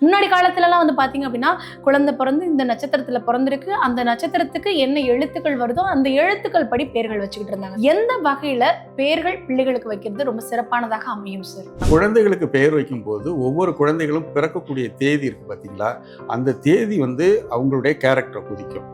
முன்னாடி காலத்துலலாம் வந்து பார்த்தீங்க அப்படின்னா குழந்தை பிறந்து இந்த நட்சத்திரத்தில் பிறந்திருக்கு. அந்த நட்சத்திரத்துக்கு என்ன எழுத்துக்கள் வருதோ அந்த எழுத்துக்கள் படி பேர்கள் வச்சுக்கிட்டு இருந்தாங்க. எந்த வகையில் பேர்கள் பிள்ளைகளுக்கு வைக்கிறது ரொம்ப சிறப்பானதாக அமையும் சார் குழந்தைகளுக்கு பெயர் வைக்கும்போது ஒவ்வொரு குழந்தைகளும் பிறக்கக்கூடிய தேதி இருக்குது பார்த்தீங்களா அந்த தேதி வந்து அவங்களுடைய கேரக்டரை குதிக்கும்.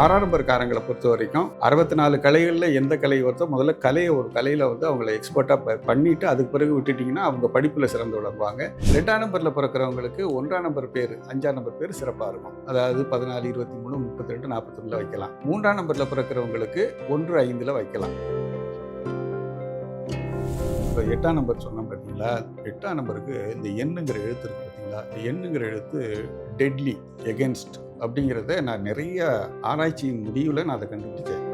ஆறாம் நம்பர்காரங்களை பொறுத்த வரைக்கும் அறுபத்தி நாலு கலைகளில் எந்த கலை ஒருத்தோ முதல்ல கலையை ஒரு கலையில் வந்து அவங்கள எக்ஸ்பர்ட்டாக பண்ணிவிட்டு அதுக்கு பிறகு விட்டுட்டிங்கன்னா அவங்க படிப்பில் சிறந்து விளங்குவாங்க. ரெண்டாம் நம்பரில் பிறக்கிறவங்களுக்கு ஒன்றாம் நம்பர் பேர் அஞ்சாம் நம்பர் பேர் சிறப்பாக இருக்கும். அதாவது பதினாலு இருபத்தி மூணு முப்பத்தி ரெண்டு நாற்பத்தொன்னில் வைக்கலாம். மூன்றாம் நம்பரில் பிறக்கிறவங்களுக்கு ஒன்று ஐந்தில் வைக்கலாம். இப்போ எட்டாம் நம்பர் சொன்னோம் பார்த்தீங்களா எட்டாம் நம்பருக்கு இந்த எண்ணுங்கிற எழுத்து இருக்கு பார்த்தீங்களா இந்த எண்ணுங்கிற எழுத்து டெட்லி எகென்ஸ்ட் அப்படிங்கிறத நான் நிறைய ஆராய்ச்சியின் முடிவில் நான் அதை கண்டுபிடிச்சேன்.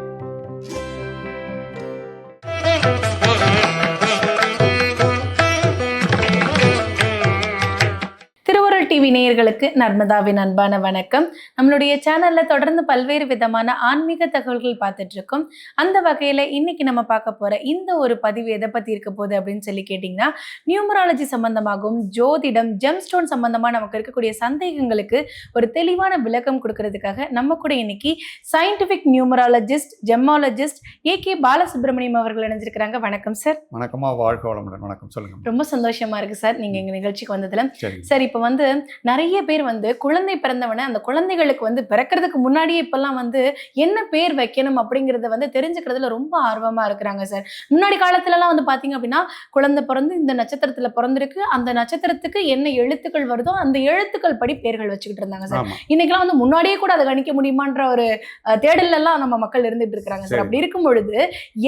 டிவி நேயர்களுக்கு நர்மதாவின் அன்பான வணக்கம். நம்மளுடைய சேனல்ல தொடர்ந்து பல்வேறு விதமான ஆன்மீக தகவல்கள் பார்த்துட்டு இருக்கோம் அந்த வகையில இன்னைக்கு நம்ம பார்க்க போற இந்த ஒரு பதிவு எதை பத்தி இருக்க போகுது அப்படின்னு சொல்லி கேட்டிங்கன்னா நியூமராலஜி சம்பந்தமாகவும் ஜோதிடம் ஜெம்ஸ்டோன் சம்பந்தமா நமக்கு இருக்கக்கூடிய சந்தேகங்களுக்கு ஒரு தெளிவான விளக்கம் கொடுக்கறதுக்காக நம்ம கூட இன்னைக்கு scientific numerologist gemmologist A K Balasubramaniam அவர்கள் இணைஞ்சிருக்கிறாங்க. வணக்கம் சார் வணக்கமாக வாழ்க வளமுடன். வணக்கம் சொல்லுங்க ரொம்ப சந்தோஷமா இருக்கு சார் நீங்க எங்க நிகழ்ச்சிக்கு வந்ததுல. சார் இப்போ வந்து நிறைய பேர் வந்து குழந்தை பிறந்தவன அந்த குழந்தைகளுக்கு வந்து பிறக்கிறதுக்கு முன்னாடியே இப்பெல்லாம் வந்து என்ன பேர் வைக்கணும் அப்படிங்கறத வந்து தெரிஞ்சுக்கிறதுல ரொம்ப ஆர்வமா இருக்கிறாங்க சார். முன்னாடி காலத்துல எல்லாம் வந்து பாத்தீங்க அப்படின்னா குழந்தை பிறந்து இந்த நட்சத்திரத்துல பிறந்திருக்கு. அந்த நட்சத்திரத்துக்கு என்ன எழுத்துக்கள் வருதோ அந்த எழுத்துக்கள் படி பேர்கள் வச்சுக்கிட்டு இருந்தாங்க சார். இன்னைக்கெல்லாம் வந்து முன்னாடியே கூட அதை கணிக்க முடியுமான்ற ஒரு அஹ், தேடல்ல எல்லாம் நம்ம மக்கள் இருந்துட்டு இருக்கிறாங்க சார். அப்படி இருக்கும் பொழுது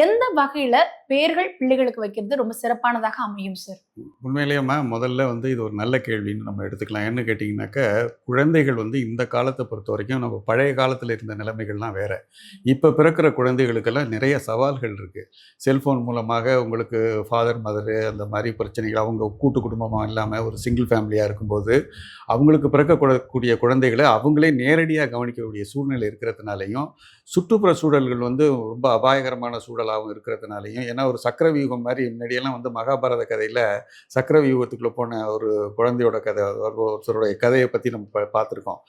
எந்த வகையில பேர்கள் பிள்ளைகளுக்கு வைக்கிறது ரொம்ப சிறப்பானதாக அமையும் சார்? உண்மையிலேயேம்மா முதல்ல வந்து இது ஒரு நல்ல கேள்வின்னு நம்ம எடுத்துக்கலாம். ஏன்னு கேட்டிங்கனாக்கா குழந்தைகள் வந்து இந்த காலத்தை பொறுத்த வரைக்கும் நம்ம பழைய காலத்தில் இருந்த நிலைமைகள்லாம் வேறு. இப்போ பிறக்கிற குழந்தைகளுக்கெல்லாம் நிறைய சவால்கள் இருக்குது செல்ஃபோன் மூலமாக உங்களுக்கு ஃபாதர் மதரு அந்த மாதிரி பிரச்சனைகள் அவங்க கூட்டு குடும்பமாக இல்லாமல் ஒரு சிங்கிள் ஃபேமிலியாக இருக்கும்போது அவங்களுக்கு பிறக்கக்கூடிய குழந்தைகளை அவங்களே நேரடியாக கவனிக்கக்கூடிய சூழ்நிலை இருக்கிறதுனாலையும் சுற்றுப்புற சூழல்கள் வந்து ரொம்ப அபாயகரமான சூழலாகவும் இருக்கிறதுனாலையும் ஏன்னா ஒரு சக்கர வியூகம் மாதிரி முன்னாடியெல்லாம் வந்து மகாபாரத கதையில் சக்கர வியூகத்துக்குள்ளே போன ஒரு குழந்தையோட கதை ஒருத்தருடைய கதையை பற்றி நம்ம பார்த்துருக்கோம்.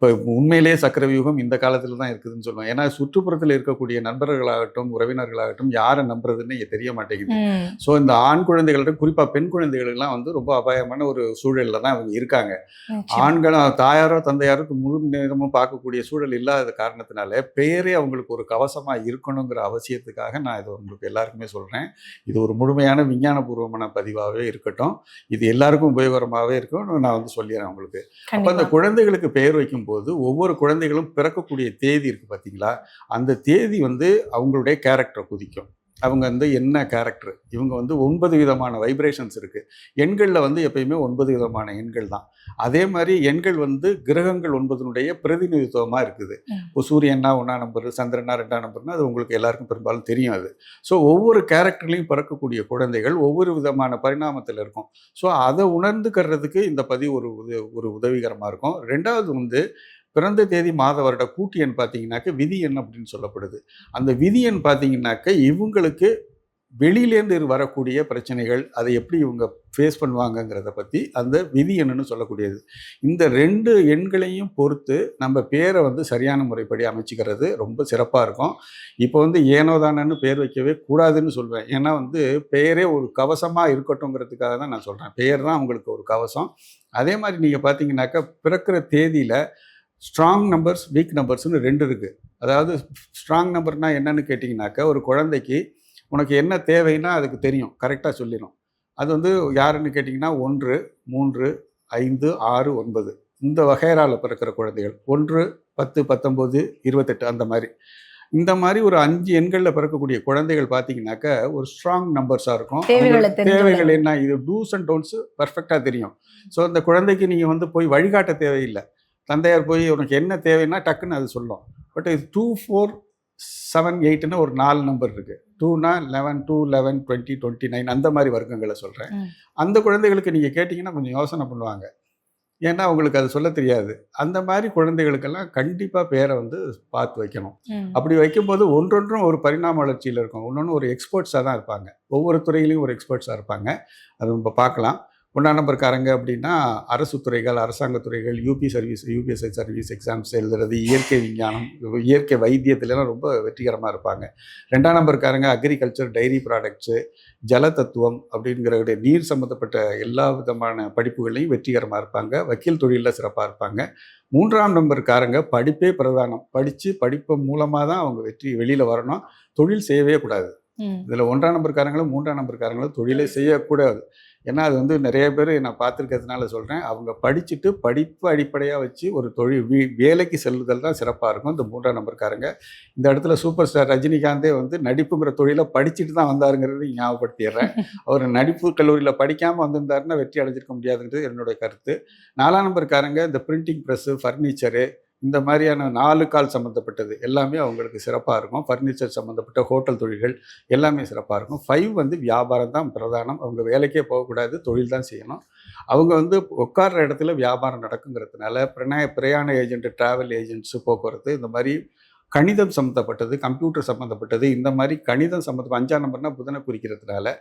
இப்போ உண்மையிலேயே சக்கர வியூகம் இந்த காலத்தில் தான் இருக்குதுன்னு சொல்லுவோம் ஏன்னா சுற்றுப்புறத்தில் இருக்கக்கூடிய நண்பர்களாகட்டும் உறவினர்களாகட்டும் யாரை நம்புறதுன்னு தெரிய மாட்டேங்குது. ஸோ இந்த ஆண் குழந்தைகள்ட்ட குறிப்பாக பெண் குழந்தைகளுக்கெல்லாம் வந்து ரொம்ப அபாயமான ஒரு சூழலில் தான் அவங்க இருக்காங்க. ஆண்களும் தாயாரோ தந்தையாரோ முழு நேரமும் பார்க்கக்கூடிய சூழல் இல்லாத காரணத்தினால பெயரே அவங்களுக்கு ஒரு கவசமாக இருக்கணுங்கிற அவசியத்துக்காக நான் இதை உங்களுக்கு எல்லாருக்குமே சொல்கிறேன் இது ஒரு முழுமையான விஞ்ஞானபூர்வமான பதிவாகவே இருக்கட்டும். இது எல்லாருக்கும் உபயோகரமாகவே இருக்கும். நான் வந்து சொல்லிடுறேன் உங்களுக்கு. அப்போ அந்த குழந்தைகளுக்கு பெயர் போது ஒவ்வொரு குழந்தைகளும் பிறக்கக்கூடிய தேதி இருக்குது பார்த்தீங்களா அந்த தேதி வந்து அவங்களுடைய கேரக்டரை குதிக்கும். அவங்க வந்து என்ன கேரக்டர் இவங்க வந்து ஒன்பது விதமான வைப்ரேஷன்ஸ் இருக்குது எண்களில் வந்து எப்பயுமே ஒன்பது விதமான எண்கள் தான். அதே மாதிரி எண்கள் வந்து கிரகங்கள் ஒன்பதனுடைய பிரதிநிதித்துவமாக இருக்குது. இப்போ சூரியன்னா ஒன்றாம் நம்பர் சந்திரனா ரெண்டாம் நம்பர்னா அது உங்களுக்கு எல்லாருக்கும் பெரும்பாலும் தெரியும் அது. ஸோ ஒவ்வொரு கேரக்டர்லையும் பிறக்கக்கூடிய குழந்தைகள் ஒவ்வொரு விதமான பரிணாமத்தில் இருக்கும். ஸோ அதை உணர்ந்துக்கிறதுக்கு இந்த பதிவு ஒரு உத ஒரு உதவிகரமாக இருக்கும். ரெண்டாவது வந்து பிறந்த தேதி மாத வருட கூட்டு எண் பார்த்தீங்கன்னாக்க விதி எண் அப்படின்னு சொல்லப்படுது. அந்த விதி எண் பார்த்தீங்கன்னாக்க இவங்களுக்கு வெளியிலேருந்து வரக்கூடிய பிரச்சனைகள் அதை எப்படி இவங்க ஃபேஸ் பண்ணுவாங்கங்கிறத பற்றி அந்த விதி என்னன்னு சொல்லக்கூடியது. இந்த ரெண்டு எண்களையும் பொறுத்து நம்ம பேரை வந்து சரியான முறைப்படி அமைச்சிக்கிறது ரொம்ப சிறப்பாக இருக்கும். இப்போ வந்து ஏனோதானன்னு பேர் வைக்கவே கூடாதுன்னு சொல்வேன். ஏன்னா வந்து பெயரே ஒரு கவசமாக இருக்கட்டும்ங்கிறதுக்காக தான் நான் சொல்கிறேன் பெயர் தான் உங்களுக்கு ஒரு கவசம். அதே மாதிரி நீங்கள் பார்த்தீங்கன்னாக்கா பிறக்கிற தேதியில் ஸ்ட்ராங் நம்பர்ஸ் வீக் நம்பர்ஸ்னு ரெண்டு இருக்குது அதாவது ஸ்ட்ராங் நம்பர்னா என்னன்னு கேட்டிங்கனாக்கா ஒரு குழந்தைக்கு உனக்கு என்ன தேவைன்னா அதுக்கு தெரியும். கரெக்டாக சொல்லிடும் அது வந்து யாருன்னு கேட்டிங்கன்னா ஒன்று மூன்று ஐந்து ஆறு ஒன்பது. இந்த வகையறாவில் பிறக்கிற குழந்தைகள். ஒன்று பத்து பத்தொம்போது இருபத்தெட்டு அந்த மாதிரி. இந்த மாதிரி ஒரு அஞ்சு எண்களில் பிறக்கக்கூடிய குழந்தைகள் பார்த்தீங்கன்னாக்கா ஒரு ஸ்ட்ராங் நம்பர்ஸாக இருக்கும். தேவைகள் என்ன? இது டூஸ் அண்ட் டோன்ஸ் பர்ஃபெக்டாக தெரியும். ஸோ அந்த குழந்தைக்கு நீங்கள் வந்து போய் வழிகாட்ட தேவையில்லை. தந்தையார் போய் உனக்கு என்ன தேவைன்னா டக்குன்னு அது சொல்லும். பட் இது டூ ஃபோர் செவன் எயிட்னு ஒரு நாலு நம்பர் இருக்குது டூனா eleven two eleven twenty twenty nine அந்த மாதிரி வர்க்கங்களை சொல்கிறேன். அந்த குழந்தைகளுக்கு நீங்கள் கேட்டிங்கன்னா கொஞ்சம் யோசனை பண்ணுவாங்க. ஏன்னா அவங்களுக்கு அது சொல்ல தெரியாது. அந்த மாதிரி குழந்தைகளுக்கெல்லாம் கண்டிப்பாக பேரை வந்து பார்த்து வைக்கணும். அப்படி வைக்கும்போது ஒன்றொன்றும் ஒரு பரிணாம வளர்ச்சியில் இருக்கும் ஒன்றொன்று ஒரு எக்ஸ்பர்ட்ஸாக தான் இருப்பாங்க. ஒவ்வொரு துறையிலையும் ஒரு எக்ஸ்பர்ட்ஸாக இருப்பாங்க. அது நம்ம பார்க்கலாம். ஒன்றாம் நம்பர்காரங்க அப்படின்னா அரசு துறைகள் அரசாங்கத் துறைகள் UP service UPSC service exams எழுதுறது இயற்கை விஞ்ஞானம் இயற்கை வைத்தியத்துலலாம் ரொம்ப வெற்றிகரமாக இருப்பாங்க. ரெண்டாம் நம்பர்காரங்க அக்ரிகல்ச்சர் டைரி ப்ராடக்ட்ஸு ஜல தத்துவம் அப்படிங்கிற நீர் சம்மந்தப்பட்ட எல்லா விதமான படிப்புகளையும் வெற்றிகரமாக இருப்பாங்க. வக்கீல் தொழிலில் சிறப்பாக இருப்பாங்க. மூன்றாம் நம்பர்காரங்க படிப்பே பிரதானம். படித்து படிப்பு மூலமாக தான் அவங்க வெற்றி வெளியில் வரணும். தொழில் செய்யவே கூடாது. இதில் ஒன்றாம் நம்பர்காரங்களும் மூன்றாம் நம்பர்காரங்களும் தொழிலே செய்யக்கூடாது. ஏன்னா அது வந்து நிறைய பேர் நான் பார்த்துருக்கிறதுனால சொல்கிறேன் அவங்க படிச்சுட்டு படிப்பு அடிப்படையாக வச்சு ஒரு தொழில் வீ வேலைக்கு செல்லுதல் தான் சிறப்பாக இருக்கும். இந்த மூன்றாம் நம்பர்காரங்க. இந்த இடத்துல சூப்பர் ஸ்டார் ரஜினிகாந்தே வந்து நடிப்புங்கிற தொழிலை படிச்சுட்டு தான் வந்தாருங்கிறது ஞாபகப்படுத்திடுறேன். அவர் நடிப்பு கல்லூரியில் படிக்காமல் வந்திருந்தாருன்னா வெற்றி அடைஞ்சிருக்க முடியாதுங்கிறது என்னுடைய கருத்து. நாலாம் நம்பர்காரங்க இந்த பிரிண்டிங் ப்ரெஸ்ஸு ஃபர்னிச்சரு இந்த மாதிரியான நாலு கால் சம்மந்தப்பட்டது எல்லாமே அவங்களுக்கு சிறப்பாக இருக்கும். ஃபர்னிச்சர் சம்மந்தப்பட்ட ஹோட்டல் தொழில்கள் எல்லாமே சிறப்பாக இருக்கும். ஃபைவ் வந்து வியாபாரம் தான் பிரதானம். அவங்க வேலைக்கே போகக்கூடாது தொழில் தான் செய்யணும். அவங்க வந்து உட்கார்ற இடத்துல வியாபாரம் நடக்குங்கிறதுனால பிரணய பிரயாண ஏஜென்ட் ட்ராவல் ஏஜென்ட்ஸு போக்குவரத்து இந்த மாதிரி கணிதம் சம்மந்தப்பட்டது கம்ப்யூட்டர் சம்மந்தப்பட்டது இந்த மாதிரி கணிதம் சம்மந்தப்பட்ட அஞ்சாம் நம்பர்னால் புதனை குறிக்கிறதுனால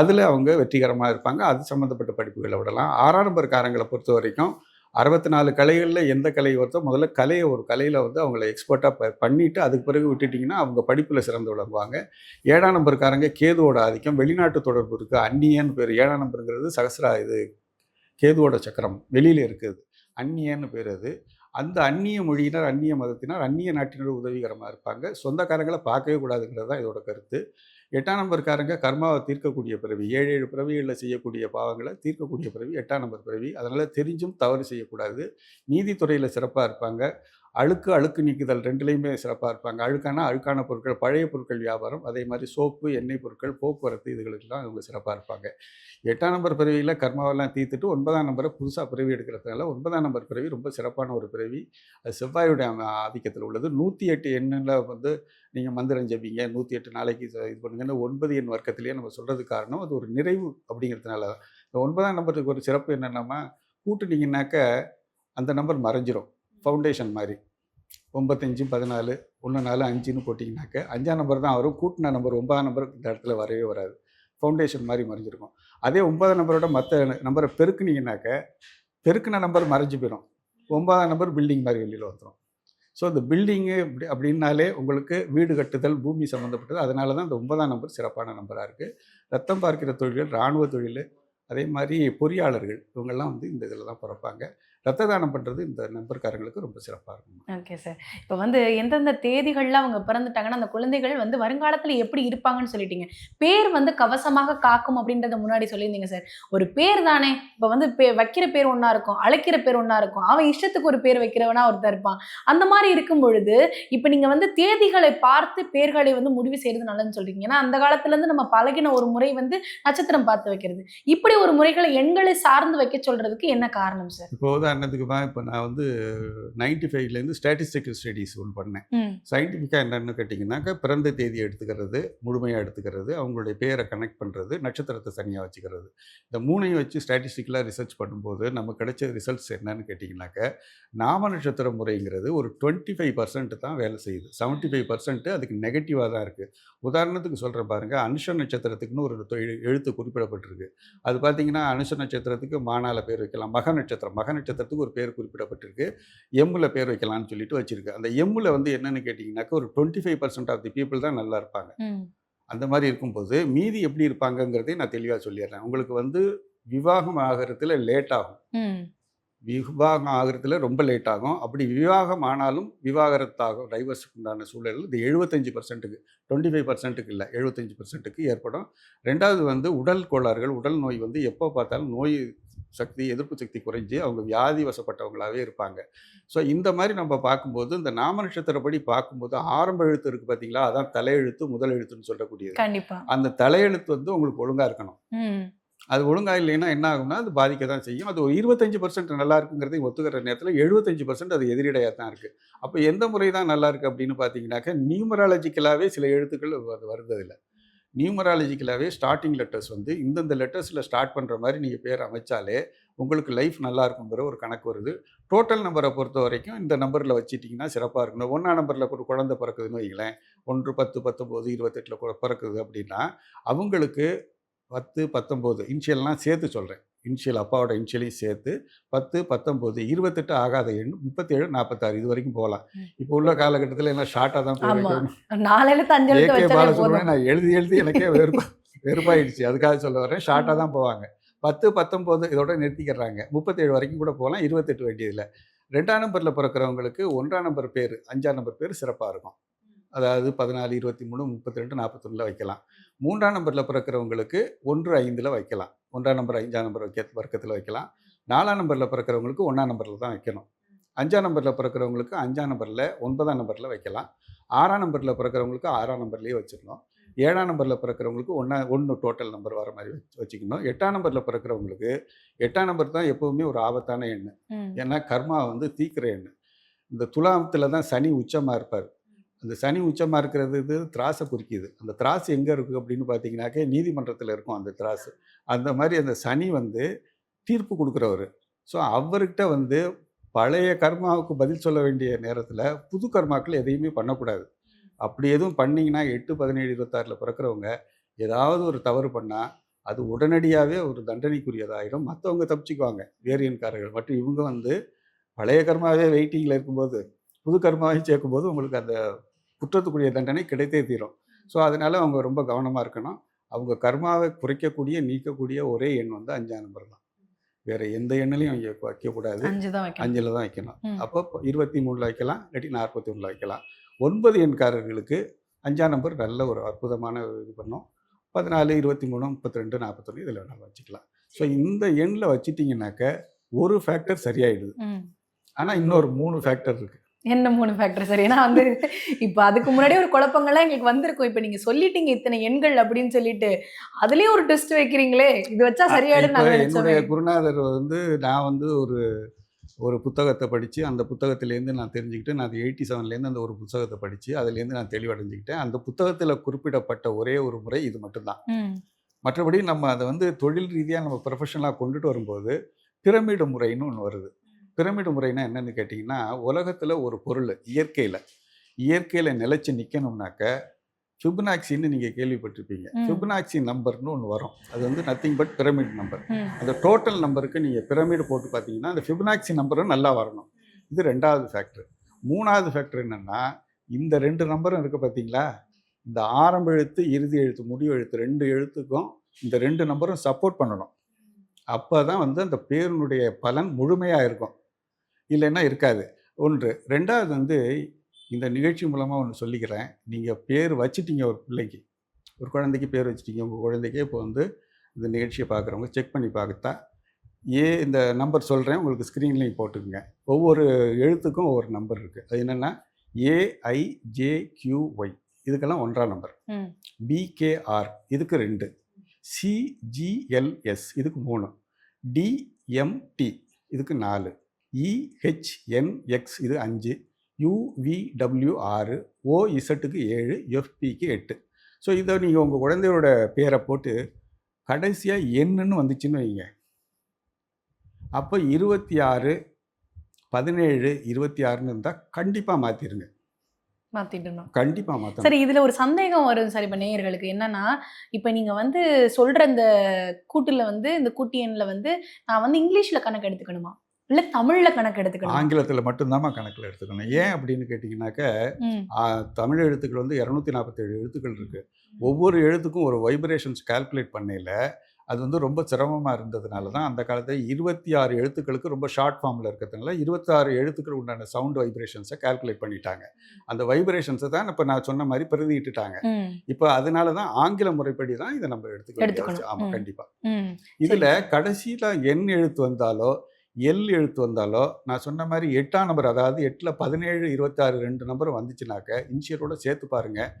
அதில் அவங்க வெற்றிகரமாக இருப்பாங்க. அது சம்மந்தப்பட்ட படிப்புகளை விடலாம். ஆறாம் நம்பர்காரங்களை பொறுத்த வரைக்கும் அறுபத்தி நாலு கலைகளில் எந்த கலை வருதோ முதல்ல கலையை ஒரு கலையில் வந்து அவங்கள எக்ஸ்பர்ட்டாக பண்ணிவிட்டு அதுக்கு பிறகு விட்டுட்டிங்கன்னா அவங்க படிப்பில் சிறந்து விளங்குவாங்க. ஏழாம் நம்பர்காரங்க கேதுவோட ஆதிக்கம் வெளிநாட்டு தொடர்பு இருக்குது அந்நியன்னு பேர் ஏழாம் நம்பருங்கிறது சகசரா இது கேதுவோட சக்கரம் வெளியில் இருக்குது. அந்நியன்னு பேர் அது. அந்த அந்நிய மொழியினர் அந்நிய மதத்தினர் அந்நிய நாட்டினர் உதவிகரமாக இருப்பாங்க. சொந்தக்காரங்களை பார்க்கவே கூடாதுங்கிறது தான் இதோட கருத்து. எட்டாம் நம்பர்காரங்க கர்மாவை தீர்க்கக்கூடிய பிறவி ஏழு ஏழு பிறவிகளில் செய்யக்கூடிய பாவங்களை தீர்க்கக்கூடிய பிறவி எட்டாம் நம்பர் பிறவி. அதனால் தெரிஞ்சும் தவறு செய்யக்கூடாது. நீதித்துறையில் சிறப்பாக இருப்பாங்க. அழுக்கு அழுக்கு நீக்குதல் ரெண்டுலேயுமே சிறப்பாக இருப்பாங்க. அழுக்கான அழுக்கான பொருட்கள் பழைய பொருட்கள் வியாபாரம் அதே மாதிரி சோப்பு எண்ணெய் பொருட்கள் போக்குவரத்து இதுகளுக்கெல்லாம் அவங்க சிறப்பாக இருப்பாங்க. எட்டாம் நம்பர் பிறவியில் கர்மாவெல்லாம் தீர்த்துட்டு ஒன்பதாம் நம்பரை புதுசாக பிறவி எடுக்கிறதுனால ஒன்பதாம் நம்பர் பிறவி ரொம்ப சிறப்பான ஒரு பிறவி. அது செவ்வாயுடைய ஆதிக்கத்தில் உள்ளது. நூற்றி எட்டு எண்ணில் வந்து நீங்கள் மந்திரம் ஜபிங்க. நூற்றி எட்டு நாளைக்கு இது பண்ணுங்கன்னு ஒன்பது எண் வர்க்கத்திலேயே நம்ம சொல்கிறது காரணம் அது ஒரு நிறைவு அப்படிங்கிறதுனால தான். இந்த ஒன்பதாம் நம்பருக்கு ஒரு சிறப்பு என்னென்னா கூட்டுனீங்கன்னாக்க அந்த நம்பர் மறைஞ்சிரும். ஃபவுண்டேஷன் மாதிரி. ஒம்பத்தஞ்சு பதினாலு ஒன்று நாலு அஞ்சுன்னு போட்டிங்கனாக்க அஞ்சாம் நம்பர் தான் வரும் கூட்டின நம்பர் ஒன்பதாம் நம்பர் இந்த இடத்துல வரவே வராது. ஃபவுண்டேஷன் மாதிரி மறைஞ்சிருக்கும். அதே ஒன்பதாம் நம்பரோட மற்ற நம்பரை பெருக்குனீங்கனாக்க பெருக்கின நம்பர் மறைஞ்சு போயிடும் ஒன்பதாம் நம்பர் பில்டிங் மாதிரி வெளியில் வந்துடும் ஸோ இந்த பில்டிங்கு இப்படி அப்படின்னாலே உங்களுக்கு வீடு கட்டுதல் பூமி சம்மந்தப்பட்டது அதனால தான் இந்த ஒன்பதாம் நம்பர் சிறப்பான நம்பராக இருக்குது ரத்தம் பார்க்கிற தொழில்கள் இராணுவ தொழில் அதே மாதிரி பொறியாளர்கள் இவங்கெல்லாம் வந்து இந்த இதில் தான் பிறப்பாங்க. ரத்த தானம் பண்ணுறது இந்த நம்பர்காரங்களுக்கு ரொம்ப சிறப்பாக இருக்கும் ஓகே சார். இப்போ வந்து எந்தெந்த தேதிகள்ல அவங்க பிறந்துட்டாங்கன்னா அந்த குழந்தைகள் வந்து வருங்காலத்துல எப்படி இருப்பாங்கன்னு சொல்லிட்டீங்க. பேர் வந்து கவசமாக காக்கும் அப்படின்றத முன்னாடி சொல்லியிருந்தீங்க சார். ஒரு பேர் தானே. இப்போ வந்து பே வைக்கிற பேர் ஒண்ணா இருக்கும் அழைக்கிற பேர் ஒண்ணா இருக்கும். அவன் இஷ்டத்துக்கு ஒரு பேர் வைக்கிறவனா ஒருத்தர் இருப்பான். அந்த மாதிரி இருக்கும் பொழுது இப்போ நீங்க வந்து தேதிகளை பார்த்து பேர்களை வந்து முடிவு செய்யறது நல்லதுன்னு சொல்றீங்க. ஏன்னா அந்த காலத்துல இருந்து நம்ம பழகின ஒரு முறை வந்து நட்சத்திரம் பார்த்து வைக்கிறது. இப்படி ஒரு முறைகளை எண்களை சார்ந்து வைக்க சொல்றதுக்கு என்ன காரணம் சார்? இப்போ உதாரணத்துக்கு தான் இப்போ நான் வந்து நைன்டி ஃபைவ்லேருந்து ஸ்டாட்டிஸ்டிக்கல் ஸ்டடீஸ் ஒன்று பண்ணேன். சயின்டிஃபிக்காக என்னென்னு கேட்டிங்கன்னாக்கா பிறந்த தேதி எடுத்துக்கிறது முழுமையாக எடுத்துக்கிறது அவங்களுடைய பேரை கனெக்ட் பண்ணுறது நட்சத்திரத்தை தனியாக வச்சுக்கிறது. இந்த மூணையும் வச்சு ஸ்டாட்டிஸ்டிக்கலாக ரிசர்ச் பண்ணும்போது நமக்கு கிடைச்ச ரிசல்ட்ஸ் என்னன்னு கேட்டிங்கனாக்கா நாம நட்சத்திர முறைங்கிறது ஒரு டுவெண்ட்டி ஃபைவ் பர்சன்ட் தான் வேலை செய்யுது. செவன்ட்டி ஃபைவ் பர்சன்ட் அதுக்கு நெகட்டிவாக தான் இருக்குது உதாரணத்துக்கு சொல்கிறேன் பாருங்கள் அனுஷ நட்சத்திரத்துக்குன்னு ஒரு எழுத்து குறிப்பிடப்பட்டிருக்கு. அது பார்த்தீங்கன்னா அனுஷ நட்சத்திரத்துக்கு மானால பேர் வைக்கலாம் மக நட்சத்திரம். மக நட்சத்திரத்துக்கு ஒரு பேர் குறிப்பிடப்பட்டிருக்கு. எம்மில் பேர் வைக்கலாம்னு சொல்லிட்டு வச்சிருக்கு. அந்த எம்மில் வந்து என்னன்னு கேட்டிங்கனாக்கா ஒரு twenty five percent of the people தான் நல்லா இருப்பாங்க. அந்த மாதிரி இருக்கும்போது மீதி எப்படி இருப்பாங்கங்கிறதையும் நான் தெளிவாக சொல்லிடுறேன். உங்களுக்கு வந்து விவாகம் ஆகிறதுல லேட் ஆகும். விவாகம் ஆகிறதுல ரொம்ப லேட் ஆகும். அப்படி விவாகம் ஆனாலும் விவாகரத்தாகும். டைவர்ஸுக்கு உண்டான சூழல் இந்த எழுபத்தஞ்சு பர்சன்ட்டுக்கு டுவெண்ட்டி ஃபைவ் பர்சன்ட்டுக்கு இல்லை எழுபத்தஞ்சு பர்சன்ட்டுக்கு ஏற்படும். ரெண்டாவது வந்து உடல் கோளாறுகள் உடல் நோய் வந்து எப்போ பார்த்தாலும் நோய் சக்தி எதிர்ப்பு சக்தி குறைஞ்சி அவங்க வியாதி வசப்பட்டவங்களாகவே இருப்பாங்க. ஸோ இந்த மாதிரி நம்ம பார்க்கும்போது இந்த நாம நட்சத்திரப்படி பார்க்கும்போது ஆரம்ப எழுத்து இருக்குது பார்த்தீங்களா? அதான் தலையெழுத்து முதல் எழுத்துன்னு சொல்லக்கூடியது. அந்த தலையெழுத்து வந்து உங்களுக்கு ஒழுங்காக இருக்கணும். அது ஒழுங்கா இல்லைன்னா என்ன ஆகும்னா அது பாதிக்க தான் செய்யும். அது ஒரு இருபத்தஞ்சு பர்சன்ட் நல்லா இருக்குங்கிறதையும் ஒத்துக்கிற நேரத்தில் எழுபத்தஞ்சு பர்சன்ட் அது எதிரிடையாக தான் இருக்குது அப்போ எந்த முறை தான் நல்லா இருக்குது அப்படின்னு பார்த்தீங்கன்னாக்கா நியூமராலஜிக்கலாகவே சில எழுத்துக்கள் அது வருததில்லை. நியூமராலஜிக்கலாகவே ஸ்டார்டிங் லெட்டர்ஸ் வந்து இந்தந்த லெட்டர்ஸில் ஸ்டார்ட் பண்ணுற மாதிரி நீங்கள் பேர் அமைச்சாலே உங்களுக்கு லைஃப் நல்லா இருக்குங்கிற ஒரு கணக்கு வருது. டோட்டல் நம்பரை பொறுத்த வரைக்கும் இந்த நம்பரில் வச்சிட்டிங்கன்னா சிறப்பாக இருக்கணும். ஒன்றா நம்பரில் ஒரு குழந்தை பிறக்குதுன்னு வைங்களேன் ஒன்று பத்து பத்தொம்போது இருபத்தெட்டில் பிறக்குது அப்படின்னா அவங்களுக்கு பத்து பத்தொம்போது. இன்ஷியல்லாம் சேர்த்து சொல்கிறேன் இன்ஷியல் அப்பாவோட இன்ஷியலையும் சேர்த்து பத்து பத்தொம்போது இருபத்தெட்டு ஆகாத எண் முப்பத்தேழு நாற்பத்தாறு இது வரைக்கும் போகலாம். இப்போ உள்ள காலகட்டத்தில் எல்லாம் ஷார்ட்டாக தான் ஏகே பாலசுப்ரமணியன் போதும். நான் எழுதி எழுதி எனக்கே வெறுப்பா வெறுப்பாயிடுச்சு. அதுக்காக சொல்ல வரேன் ஷார்ட்டாக தான் போவாங்க. பத்து பத்தொம்போது இதோட நிறுத்திக்கிறாங்க. முப்பத்தேழு வரைக்கும் கூட போகலாம். இருபத்தெட்டு வேண்டியதில்லை. ரெண்டாம் நம்பரில் பிறக்கிறவங்களுக்கு ஒன்றாம் நம்பர் பேர் அஞ்சாம் நம்பர் பேர் சிறப்பாக இருக்கும். அதாவது பதினாலு இருபத்தி மூணு முப்பத்தி ரெண்டு நாற்பத்தொன்னில் வைக்கலாம். மூன்றாம் நம்பரில் பிறக்கிறவங்களுக்கு ஒன்று ஐந்தில் வைக்கலாம். ஒன்றாம் நம்பர் அஞ்சாம் நம்பர் வைக்க வர்க்கத்தில் வைக்கலாம். நாலாம் நம்பரில் பிறக்கிறவங்களுக்கு ஒன்றாம் நம்பரில் தான் வைக்கணும். அஞ்சாம் நம்பரில் பிறக்கிறவங்களுக்கு அஞ்சாம் நம்பரில் ஒன்பதாம் நம்பரில் வைக்கலாம். ஆறாம் நம்பரில் பிறக்கிறவங்களுக்கு ஆறாம் நம்பர்லேயே வச்சிடணும். ஏழாம் நம்பரில் பிறக்கிறவங்களுக்கு ஒன்றா ஒன்று டோட்டல் நம்பர் வர மாதிரி வச்சு வச்சுக்கணும். எட்டாம் நம்பரில் பிறக்கிறவங்களுக்கு எட்டாம் நம்பர் தான் எப்போவுமே ஒரு ஆபத்தான எண் ம். ஏன்னா கர்மா வந்து தீக்கிற எண் இந்த துலாமத்தில் தான் சனி உச்சமாக இருப்பார். அந்த சனி உச்சமாக இருக்கிறது இது திராசை குறிக்குது. அந்த திராசு எங்கே இருக்குது அப்படின்னு பார்த்தீங்கன்னாக்கே நீதிமன்றத்தில் இருக்கும் அந்த திராசு. அந்த மாதிரி அந்த சனி வந்து தீர்ப்பு கொடுக்குறவர். ஸோ அவர்கிட்ட வந்து பழைய கர்மாவுக்கு பதில் சொல்ல வேண்டிய நேரத்தில் புது கர்மாக்கள் எதையுமே பண்ணக்கூடாது. அப்படி எதுவும் பண்ணிங்கன்னா எட்டு பதினேழு இருபத்தாறில் பிறக்கிறவங்க ஏதாவது ஒரு தவறு பண்ணால் அது உடனடியாகவே ஒரு தண்டனைக்குரியதாகிடும் மற்றவங்க தப்பிச்சுக்குவாங்க. வேரியன்காரர்கள். மற்றும் இவங்க வந்து பழைய கர்மாவே வெயிட்டிங்கில் இருக்கும்போது புது கர்மாவையும் சேர்க்கும்போது உங்களுக்கு அந்த குற்றத்துக்குரிய தண்டனை கிடைத்தே தீரும். ஸோ அதனால அவங்க ரொம்ப கவனமாக இருக்கணும். அவங்க கர்மாவை குறைக்கக்கூடிய நீக்கக்கூடிய ஒரே எண் வந்து அஞ்சாம் நம்பர் தான். வேற எந்த எண்ணிலையும் அவங்க வைக்கக்கூடாது. அஞ்சு அஞ்சில் தான் வைக்கணும். அப்போ இருபத்தி மூணில் வைக்கலாம் இல்லாட்டி நாற்பத்தி ஒன்றில் வைக்கலாம். ஒன்பது எண்காரர்களுக்கு அஞ்சாம் நம்பர் நல்ல ஒரு அற்புதமான இது பண்ணும். பதினாலு இருபத்தி மூணு முப்பத்தி ரெண்டு நாற்பத்தொன்று இதில் நம்ம வச்சுக்கலாம். ஸோ இந்த எண்ணில் வச்சிட்டிங்கனாக்க ஒரு ஃபேக்டர் சரியாயிடுது. ஆனால் இன்னொரு மூணு ஃபேக்டர் இருக்குது என்ன மூணு ஃபேக்டர் சரி ஏன்னா வந்து இப்போ அதுக்கு முன்னாடியே ஒரு குழப்பங்கள்லாம் எங்களுக்கு வந்திருக்கும். இப்போ நீங்க சொல்லிட்டீங்க இத்தனை எண்கள் அப்படின்னு சொல்லிட்டு. அதுலயும் ஒரு டெஸ்ட் வைக்கிறீங்களே. இது வச்சா சரியாயிடும் என்னுடைய குருநாதர் வந்து நான் வந்து ஒரு ஒரு புத்தகத்தை படித்து அந்த புத்தகத்திலேருந்து நான் தெரிஞ்சுக்கிட்டு நான் எயிட்டி செவன்லேருந்து அந்த ஒரு புத்தகத்தை படித்து அதுலேருந்து நான் தெளிவடைஞ்சுக்கிட்டேன். அந்த புத்தகத்தில் குறிப்பிடப்பட்ட ஒரே ஒரு முறை இது மட்டும்தான். மற்றபடி நம்ம அதை வந்து தொழில் ரீதியாக நம்ம ப்ரொஃபஷனலாக கொண்டுட்டு வரும்போது பிரமிடு முறைன்னு ஒன்று வருது. பிரமிடு முறைனா என்னன்னு கேட்டிங்கன்னா உலகத்தில் ஒரு பொருள் இயற்கையில். இயற்கையில் நிலைச்சு நிற்கணும்னாக்க ஃபிபனாக்சின்னு நீங்கள் கேள்விப்பட்டிருப்பீங்க. ஃபிபனாக்சி நம்பர்னு ஒன்று வரும். அது வந்து நத்திங் பட் பிரமிட் நம்பர். அந்த டோட்டல் நம்பருக்கு நீங்கள் பிரமிடு போட்டு பார்த்தீங்கன்னா அந்த ஃபிபனாக்சி நம்பரும் நல்லா வரணும். இது ரெண்டாவது ஃபேக்டர் மூணாவது ஃபேக்டர் என்னென்னா இந்த ரெண்டு நம்பரும் இருக்குது பார்த்தீங்களா இந்த ஆரம்ப எழுத்து இறுதி எழுத்து முடிவு எழுத்து ரெண்டு எழுத்துக்கும் இந்த ரெண்டு நம்பரும் சப்போர்ட் பண்ணணும். அப்போ தான் வந்து அந்த பேருனுடைய பலன் முழுமையாக இருக்கும். இல்லைன்னா இருக்காது. ஒன்று. ரெண்டாவது வந்து இந்த நிகழ்ச்சி மூலமாக ஒன்று சொல்லிக்கிறேன். நீங்கள் பேர் வச்சிட்டீங்க ஒரு பிள்ளைக்கு. ஒரு குழந்தைக்கு பேர் வச்சிட்டீங்க. உங்கள் குழந்தைக்கே இப்போ வந்து இந்த நிகழ்ச்சியை பார்க்குறவங்க செக் பண்ணி பார்த்தா ஏ இந்த நம்பர் சொல்கிறேன் உங்களுக்கு ஸ்க்ரீன்லேயும் போட்டுக்குங்க. ஒவ்வொரு எழுத்துக்கும் ஒவ்வொரு நம்பர் இருக்குது அது என்னென்னா ஏஐஜேக்யூஒய் இதுக்கெல்லாம் ஒன்றாம் நம்பர். பிகேஆர் இதுக்கு ரெண்டு. சிஜிஎல்எஸ் இதுக்கு மூணு. டிஎம்டி இதுக்கு நாலு. இஹெச்என்எக்ஸ் இது அஞ்சு யூவிடபிள்யூ ஆறு ஓஇசட்டுக்கு ஏழு எஃபிக்கு எட்டு. ஸோ இதை நீங்கள் உங்கள் குழந்தையோட பேரை போட்டு கடைசியாக என்னன்னு வந்துச்சுன்னு வைங்க. அப்போ இருபத்தி ஆறு பதினேழு இருபத்தி ஆறுன்னு இருந்தால் கண்டிப்பாக மாற்றிடுங்க மாத்திடணும். கண்டிப்பாக மாற்றணும் சரி இதுல ஒரு சந்தேகம் வரும் சார் இப்ப நேயர்களுக்கு. என்னன்னா இப்ப நீங்க வந்து சொல்ற இந்த கூட்டுல வந்து இந்த கூட்டு எண்ல வந்து நான் வந்து இங்கிலீஷ்ல கணக்கு எடுத்துக்கணுமா? இல்ல தமிழ்ல கணக்கு எடுத்துக்கணுமா ஆங்கிலத்தில் மட்டும்தாம்மா கணக்கில் எடுத்துக்கணும் ஏன் அப்படின்னு. ஆ, தமிழ் எழுத்துக்கள் வந்து இரநூத்தி நாற்பத்தேழு எழுத்துக்கள் இருக்குது ஒவ்வொரு எழுத்துக்கும் ஒரு வைப்ரேஷன்ஸ் கால்குலேட் பண்ணையில் அது வந்து ரொம்ப சிரமமாக இருந்ததுனால தான் அந்த காலத்தில் இருபத்தி ஆறு எழுத்துக்களுக்கு ரொம்ப ஷார்ட் ஃபார்மில் இருக்கிறதுனால இருபத்தாறு எழுத்துக்கள் உண்டான சவுண்ட் வைப்ரேஷன்ஸை கால்குலேட் பண்ணிட்டாங்க அந்த வைப்ரேஷன்ஸை தான் இப்போ நான் சொன்ன மாதிரி பிரதியிட்டுட்டாங்க ம். இப்போ அதனால தான் ஆங்கில முறைப்படி தான் இதை நம்ம எடுத்துக்க எடுத்துக்கணும். ஆமாம். கண்டிப்பாக. இதில் கடைசியில் எண் எழுத்து வந்தாலோ எல் எழுத்து வந்தாலோ நான் சொன்ன மாதிரி எட்டாம் நம்பர் அதாவது எட்டில் பதினேழு இருபத்தாறு ரெண்டு நம்பர் வந்துச்சுனாக்க இன்ஷியரோட சேர்த்து பாருங்கள்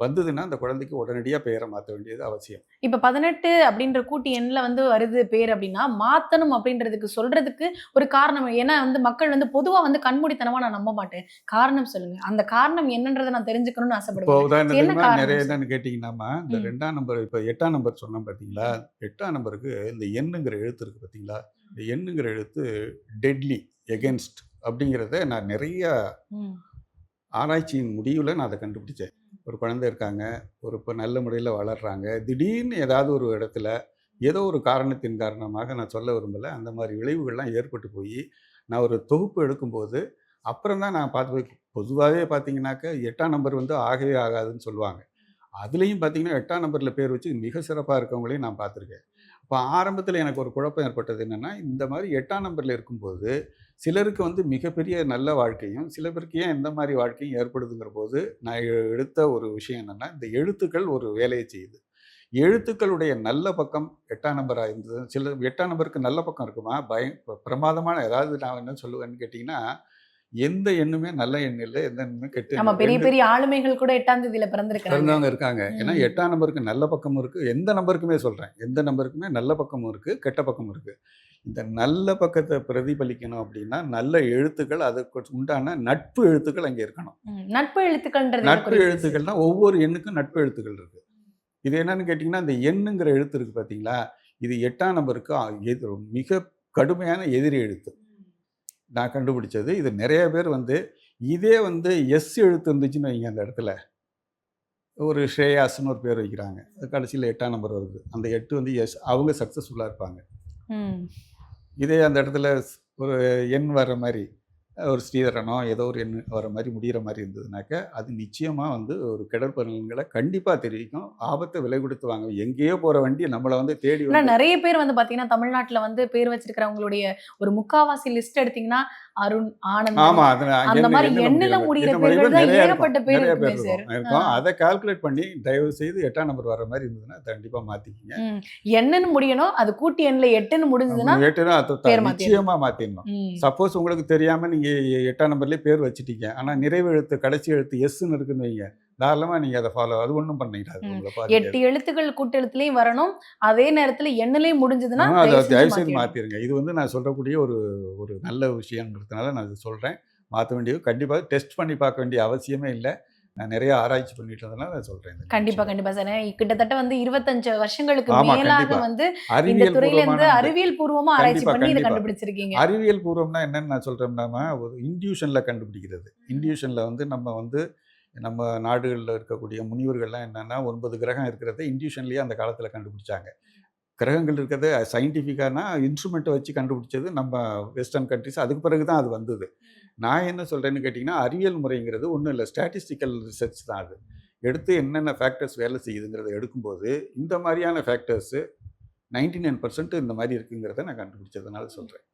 வந்ததுன்னா அந்த குழந்தைக்கு உடனடியாக பெயரை மாற்ற வேண்டியது அவசியம். இப்ப பதினெட்டு அப்படின்ற கூட்டு எண்ல வந்து வருது பேர் அப்படின்னா மாத்தணும் அப்படின்றதுக்கு சொல்றதுக்கு ஒரு காரணம். ஏன்னா வந்து மக்கள் வந்து பொதுவா வந்து கண்மூடித்தனமா நான் நம்ப மாட்டேன். காரணம் சொல்லுங்க. அந்த காரணம் என்னன்றதை நான் தெரிஞ்சுக்கணும்னு ஆசைப்படுவேன் உதாரணத்துக்கு நிறைய? என்னன்னு கேட்டிங்கன்னாமா இந்த. ரெண்டாம் நம்பர் இப்போ எட்டாம் நம்பர் சொன்னோம் பார்த்தீங்களா எட்டாம் நம்பருக்கு இந்த எண்ணுங்கிற எழுத்து இருக்குது பார்த்தீங்களா இந்த எண்ணுங்கிற எழுத்து டெட்லி எகென்ஸ்ட் அப்படிங்கிறத நான் நிறைய. ஆராய்ச்சியின் முடிவில் நான் அதை கண்டுபிடிச்சேன். ஒரு குழந்தை இருக்காங்க ஒரு இப்போ நல்ல முறையில் வளர்கிறாங்க திடீர்னு ஏதாவது ஒரு இடத்துல ஏதோ ஒரு காரணத்தின் காரணமாக நான் சொல்ல விரும்பலை அந்த மாதிரி விளைவுகள்லாம் ஏற்பட்டு போய் நான் ஒரு தொகுப்பு எடுக்கும்போது அப்புறம் தான் நான் பார்த்து போய் பொதுவாகவே பார்த்தீங்கன்னாக்க எட்டாம் நம்பர் வந்து ஆகவே ஆகாதுன்னு சொல்லுவாங்க. அதுலேயும் பார்த்தீங்கன்னா எட்டாம் நம்பரில் பேர் வச்சு மிக சிறப்பாக இருக்கவங்களையும் நான் பார்த்துருக்கேன். இப்போ ஆரம்பத்தில் எனக்கு ஒரு குழப்பம் ஏற்பட்டது என்னென்னா இந்த மாதிரி எட்டாம் நம்பரில் இருக்கும்போது சிலருக்கு வந்து மிகப்பெரிய நல்ல வாழ்க்கையும் சில பேருக்கு ஏன் இந்த மாதிரி வாழ்க்கையும் ஏற்படுதுங்கிற போது நான் எடுத்த ஒரு விஷயம் என்னென்னா இந்த எழுத்துக்கள் ஒரு வேலையை செய்யுது. எழுத்துக்களுடைய நல்ல பக்கம் எட்டாம் நம்பராக இருந்தது. சில எட்டாம் நம்பருக்கு நல்ல பக்கம் இருக்குமா? பய பிரமாதமான ஏதாவது நான் என்ன சொல்லுவேன்னு கேட்டிங்கன்னா எந்த எண்ணுமே நல்ல எண் இல்லை எந்த எண்ணுமே கெட்ட நம்ம பெரிய பெரிய ஆளுமைகள் கூட எட்டாம் தேதியில பிறந்திருக்காங்க பிறந்தவங்க இருக்காங்க. ஏன்னா. எட்டாம் நம்பருக்கு நல்ல பக்கமும் இருக்குது எந்த நம்பருக்குமே சொல்கிறேன் எந்த நம்பருக்குமே நல்ல பக்கமும் இருக்குது கெட்ட பக்கமும் இருக்குது இந்த நல்ல பக்கத்தை பிரதிபலிக்கணும் அப்படின்னா நல்ல எழுத்துக்கள் அதுக்கு உண்டான நட்பு எழுத்துக்கள் அங்கே இருக்கணும். நட்பு எழுத்துக்கள்ன்றது என்ன நட்பு? எழுத்துக்கள்னா ஒவ்வொரு எண்ணுக்கும் நட்பு எழுத்துக்கள் இருக்கு. இது என்னன்னு கேட்டிங்கன்னா இந்த எண்ணுங்கிற எழுத்து இருக்கு பார்த்தீங்களா இது எட்டாம் நம்பருக்கு எதிர் மிக கடுமையான எதிரி எழுத்து. நான் கண்டுபிடிச்சது. இது நிறைய பேர் வந்து இதே வந்து எஸ் எழுத்து இருந்துச்சுன்னு வைங்க அந்த இடத்துல. ஒரு ஸ்ரேயாஸ்னு ஒரு பேர் வைக்கிறாங்க. கடைசியில் எட்டாம் நம்பர் வருது. அந்த எட்டு வந்து எஸ் அவங்க சக்ஸஸ்ஃபுல்லாக இருப்பாங்க. இதே அந்த இடத்துல ஒரு எண் வர்ற மாதிரி. ஒரு ஸ்ரீதரனோ ஏதோ ஒரு எண் வர மாதிரி முடிகிற மாதிரி இருந்ததுனாக்க அது நிச்சயமாக வந்து ஒரு கிடற்பலன்களை கண்டிப்பாக தெரிவிக்கும். ஆபத்தை விலை கொடுத்து வாங்க. எங்கேயோ போகிற வண்டி நம்மளை வந்து தேடி நிறைய பேர் வந்து பாத்தீங்கன்னா தமிழ்நாட்டுல வந்து பேர் வச்சிருக்கிறவங்களுடைய ஒரு முக்காவாசி லிஸ்ட் எடுத்தீங்கன்னா அருண் ஆனந்த் அது அந்த மாதிரி எண்ணில முடியிற பேர்கள் ஏகப்பட்ட பேர் இருக்குமே. அதை கால்குலேட் பண்ணி தயவு செய்து எட்டாம் நம்பர் வர மாதிரி இருந்ததுன்னா கண்டிப்பாக மாற்றிக்கிங்க ம், எண்ணுன்னு முடியணும். அது கூட்டி எண்ணில் எட்டுன்னு முடிஞ்சதுன்னா எட்டுனா அது பேர் மாத்திடணும். சப்போஸ் உங்களுக்கு தெரியாம நீங்க எட்டாம் நம்பர்லயே பேர் வச்சிட்டீங்க. ஆனா நிறைவு எழுத்து கடைசி எழுத்து எஸ்ன்னு இருக்குன்னு வைங்க. தாராளமா நீங்க அதை ஃபாலோ அது ஒன்றும். உங்களை எட்டு. எழுத்துக்கள் கூட்டெழுத்துலயும் வரணும் அதே நேரத்துல எண்ணிலையும் முடிஞ்சதுன்னா அதை தயவு செஞ்சு தயவு செய்து மாத்திடணும். மாத்திருங்க இது வந்து நான் சொல்றக்கூடிய ஒரு ஒரு நல்ல விஷயங்கிறதுனால நான் இது சொல்றேன் மாற்ற வேண்டியது கண்டிப்பாக டெஸ்ட் பண்ணி பார்க்க வேண்டிய அவசியமே இல்லை நான் நிறைய ஆராய்ச்சி பண்ணிட்டு இருந்ததுனால நான் சொல்றேன் கண்டிப்பா. கண்டிப்பா சார் கிட்டத்தட்ட வந்து இருபத்தஞ்சு வருஷங்களுக்கு மேலாக கண்டிப்பா. வந்து இந்த அறிவியல் துறையில இருந்து அறிவியல் பூர்வமா ஆராய்ச்சி கண்டிப்பா, பண்ணி இதை கண்டிப்பா. கண்டுபிடிச்சிருக்கீங்க அறிவியல் பூர்வம்னா என்னன்னு நான் சொல்கிறேன்னா ஒரு இன்டியூஷனில் கண்டுபிடிக்கிறது இன்டியூஷனில் வந்து நம்ம வந்து நம்ம நாடுகளில் இருக்கக்கூடிய முனிவர்கள்லாம் என்னென்னா ஒன்பது கிரகம் இருக்கிறத இன்டியூஷன்லேயே அந்த காலத்தில் கண்டுபிடிச்சாங்க. கிரகங்கள் இருக்கிறத சயின்டிஃபிக்கானா இன்ஸ்ட்ருமெண்ட்டை வச்சு கண்டுபிடிச்சது நம்ம வெஸ்டர்ன் கண்ட்ரிஸ் அதுக்கு பிறகு தான் அது வந்தது. நான் என்ன சொல்கிறேன்னு கேட்டிங்கன்னா அறிவியல் முறைங்கிறது ஒன்றும் இல்லை. ஸ்டாட்டிஸ்டிக்கல் ரிசர்ச் தான் அது. எடுத்து என்னென்ன ஃபேக்டர்ஸ் வேலை செய்யுதுங்கிறத எடுக்கும்போது இந்த மாதிரியான ஃபேக்டர்ஸு நைன்டி நைன் பர்சன்ட் இந்த மாதிரி இருக்குங்கிறத நான் கண்டுபிடிச்சதுனால சொல்கிறேன்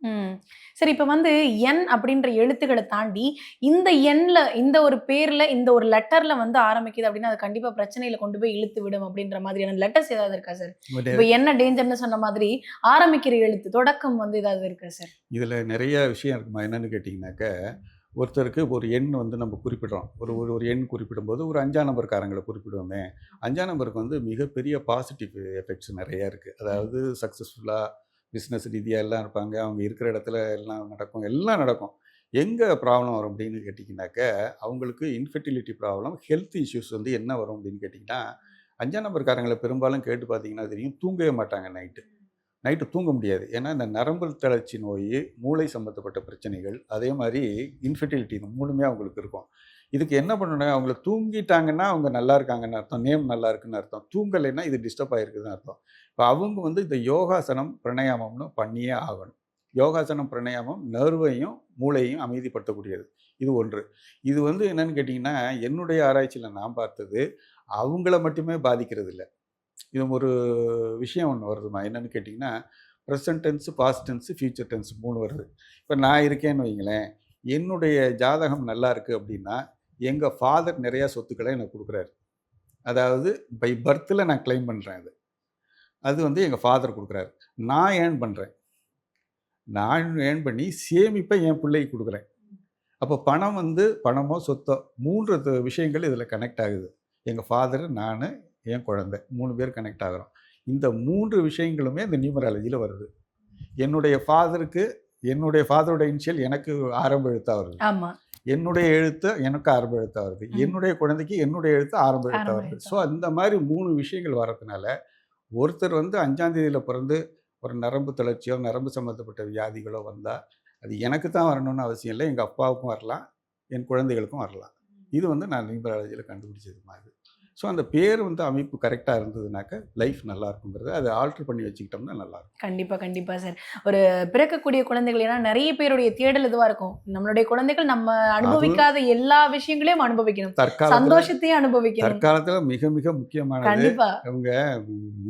சரி இப்போ வந்து எண் அப்படின்ற எழுத்துக்களை தாண்டி இந்த எண்ல இந்த ஒரு பேர்ல இந்த ஒரு லெட்டர்ல வந்து ஆரம்பிக்குது அப்படின்னா அது கண்டிப்பா பிரச்சனையில கொண்டு போய் இழுத்து விடும் அப்படின்ற மாதிரியான லெட்டர்ஸ் ஏதாவது இருக்கா சார்? இப்போ என்ன டேஞ்சர்னு சொன்ன மாதிரி ஆரம்பிக்கிற எழுத்து தொடக்கம் வந்து ஏதாவது இருக்கா சார்? இதில் நிறைய விஷயம் இருக்குமா? என்னன்னு கேட்டிங்கனாக்க ஒருத்தருக்கு ஒரு எண் வந்து நம்ம குறிப்பிடுறோம். ஒரு ஒரு ஒரு எண் குறிப்பிடும்போது ஒரு அஞ்சாம் நம்பர்காரங்களை குறிப்பிடுவோமே. அஞ்சாம் நம்பருக்கு வந்து மிகப்பெரிய பாசிட்டிவ் எஃபெக்ட்ஸ் நிறையா இருக்குது அதாவது சக்ஸஸ்ஃபுல்லாக பிஸ்னஸ் ரீதியாக எல்லாம் இருப்பாங்க. அவங்க இருக்கிற இடத்துல எல்லாம் நடக்கும். எல்லாம் நடக்கும். எங்கே ப்ராப்ளம் வரும் அப்படின்னு கேட்டிங்கனாக்க அவங்களுக்கு இன்ஃபெர்டிலிட்டி ப்ராப்ளம் ஹெல்த் இஷ்யூஸ் வந்து என்ன வரும் அப்படின்னு கேட்டிங்கன்னா அஞ்சாம் நம்பர்காரங்களை பெரும்பாலும் கேட்டு பார்த்தீங்கன்னா தெரியும். தூங்கவே மாட்டாங்க நைட்டு நைட்டு தூங்க முடியாது. ஏன்னா இந்த நரம்பு தளர்ச்சி நோய் மூளை சம்மந்தப்பட்ட பிரச்சனைகள் அதே மாதிரி இன்ஃபெர்டிலிட்டி இந்த மூணுமே அவங்களுக்கு இருக்கும். இதுக்கு என்ன பண்ணணும் அவங்கள தூங்கிட்டாங்கன்னா அவங்க நல்லா இருக்காங்கன்னு அர்த்தம் நேம் நல்லா இருக்குன்னு அர்த்தம். தூங்கலைன்னா இது டிஸ்டர்ப் ஆகிருக்குதுன்னு அர்த்தம். இப்போ அவங்க வந்து இந்த யோகாசனம் பிரணயாமம்னு பண்ணியே ஆகணும். யோகாசனம் பிரணயாமம் நர்வையும் மூளையும் அமைதிப்படுத்தக்கூடியது. இது ஒன்று. இது வந்து என்னன்னு கேட்டிங்கன்னா என்னுடைய ஆராய்ச்சியில் நான் பார்த்தது அவங்கள மட்டுமே பாதிக்கிறது இல்லை இது ஒரு விஷயம் ஒன்று வருதுமா என்னன்னு கேட்டிங்கன்னா present tense past tense future tense மூணு வருது. இப்போ நான் இருக்கேன்னு வைங்களேன் என்னுடைய ஜாதகம் நல்லா இருக்குது அப்படின்னா எங்கள் ஃபாதர் நிறையா சொத்துக்களை எனக்கு கொடுக்குறாரு. அதாவது பை பர்த்தில் நான் கிளைம் பண்ணுறேன் அது. அது வந்து எங்கள் ஃபாதர் கொடுக்குறாரு. நான் ஏர்ன் பண்ணுறேன் நான் ஏர்ன் பண்ணி சேமிப்பை என் பிள்ளைக்கு கொடுக்குறேன். அப்போ பணம் வந்து பணமோ சொத்தோ மூன்று விஷயங்கள் இதில் கனெக்ட் ஆகுது. எங்கள் ஃபாதர் நான் என் குழந்தை. மூணு பேர் கனெக்ட் ஆகுறோம். இந்த மூன்று விஷயங்களுமே இந்த நியூமராலஜியில் வருது. என்னுடைய ஃபாதருக்கு என்னுடைய ஃபாதரோட இனிஷியல் எனக்கு ஆரம்ப எழுத்தா வருது. என்னுடைய எழுத்து எனக்கு ஆரம்ப எழுத்தா வருது. என்னுடைய குழந்தைக்கு என்னுடைய எழுத்து ஆரம்ப எழுத்தா ஆரம்ப வருது. ஸோ அந்த மாதிரி மூணு விஷயங்கள் வரதுனால ஒருத்தர் வந்து அஞ்சாம் தேதியில் பிறந்து ஒரு நரம்பு தளர்ச்சியோ நரம்பு சம்மந்தப்பட்ட வியாதிகளோ வந்தால் அது எனக்கு தான் வரணும்னு அவசியம் இல்லை. எங்கள் அப்பாவுக்கும் வரலாம். என் குழந்தைகளுக்கும் வரலாம். இது வந்து நான் நியூமராலஜியில் கண்டுபிடிச்சது மாதிரி. ஸோ அந்த பேர் வந்து அமைப்பு கரெக்டாக இருந்ததுனாக்க லைஃப் நல்லா இருக்குங்கிறது அதை ஆல்ட்ரு பண்ணி வச்சுக்கிட்டோம்னா நல்லா இருக்கும் கண்டிப்பா கண்டிப்பா சார் ஒரு பிறக்கக்கூடிய குழந்தைகள் ஏன்னா நிறைய பேருடைய தேடல் இதுவா இருக்கும். நம்மளுடைய குழந்தைகள் நம்ம அனுபவிக்காத எல்லா விஷயங்களையும் அனுபவிக்கணும். சந்தோஷத்தையும் அனுபவிக்கணும். தற்காலத்தில் மிக மிக முக்கியமானது கண்டிப்பா. அவங்க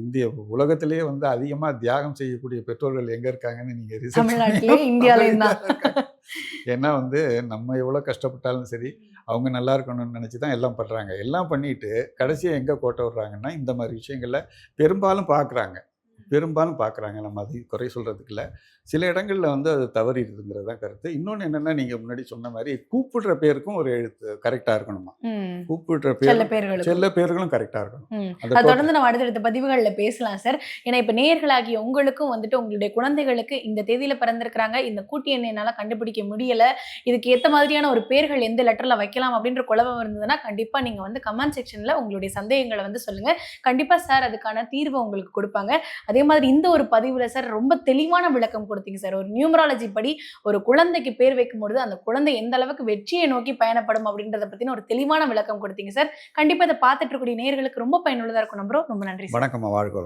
இந்திய உலகத்திலேயே வந்து அதிகமாக தியாகம் செய்யக்கூடிய பெற்றோர்கள் எங்கே இருக்காங்கன்னு நீங்கள் ரிசர்ச் தமிழ்நாட்டிலேயே இந்தியாவிலேயும் தான் ஏன்னா வந்து நம்ம எவ்வளோ கஷ்டப்பட்டாலும் சரி அவங்க நல்லா இருக்கணும்னு நினச்சி தான் எல்லாம் பண்ணுறாங்க எல்லாம் பண்ணிட்டு கடைசியாக எங்கே கோட்டை விடுறாங்கன்னா இந்த மாதிரி விஷயங்களில் பெரும்பாலும் பார்க்குறாங்க பெரும்பாலும் பார்க்குறாங்க நம்ம அது குறை சொல்கிறதுக்கு இல்லை. சில இடங்களில் வந்து அது தவறிடுதுங்கிறது கருத்து. இன்னொன்று என்னென்னா நீங்கள் முன்னாடி சொன்ன மாதிரி கூப்பிடுற பேருக்கும் ஒரு எழுத்து கரெக்டாக இருக்கணுமா. கூப்பிடுற செல்ல பேர் செல்ல பேர்களும் கரெக்டாக இருக்கணும். அது தொடர்ந்து நம்ம அடுத்தடுத்த பதிவுகளில் பேசலாம் சார். ஏன்னா இப்போ நேயர்களாகிய உங்களுக்கும் வந்துட்டு உங்களுடைய குழந்தைகளுக்கு இந்த தேதியில பிறந்திருக்கிறாங்க. இந்த கூட்டி எண்ணை என்னால் கண்டுபிடிக்க முடியல. இதுக்கு ஏற்ற மாதிரியான ஒரு பேர்கள் எந்த லெட்டர்ல வைக்கலாம் அப்படின்ற குழப்பம் இருந்ததுன்னா கண்டிப்பா நீங்க வந்து கமெண்ட் செக்ஷன்ல உங்களுடைய சந்தேகங்களை வந்து சொல்லுங்க. கண்டிப்பா சார் அதுக்கான தீர்வை உங்களுக்கு கொடுப்பாங்க. அதே மாதிரி இந்த ஒரு பதிவுல சார் ரொம்ப தெளிவான விளக்கம் கொடுத்தீங்க சார். ஒரு நியூமராலஜி படி ஒரு குழந்தைக்கு பேர் வைக்கும்பொழுது அந்த குழந்தை எந்த அளவுக்கு வெற்றியை நோக்கி பயணப்படும் அப்படின்றத பத்தின ஒரு தெளிவான விளக்கம் கொடுத்தீங்க சார். கண்டிப்பா இதை பார்த்துட்டு இருக்கக்கூடிய நேயர்களுக்கு ரொம்ப பயனுள்ளதா இருக்கும் நம்புறோம். ரொம்ப நன்றி சார். வணக்கம்மா. வாழ்க்கை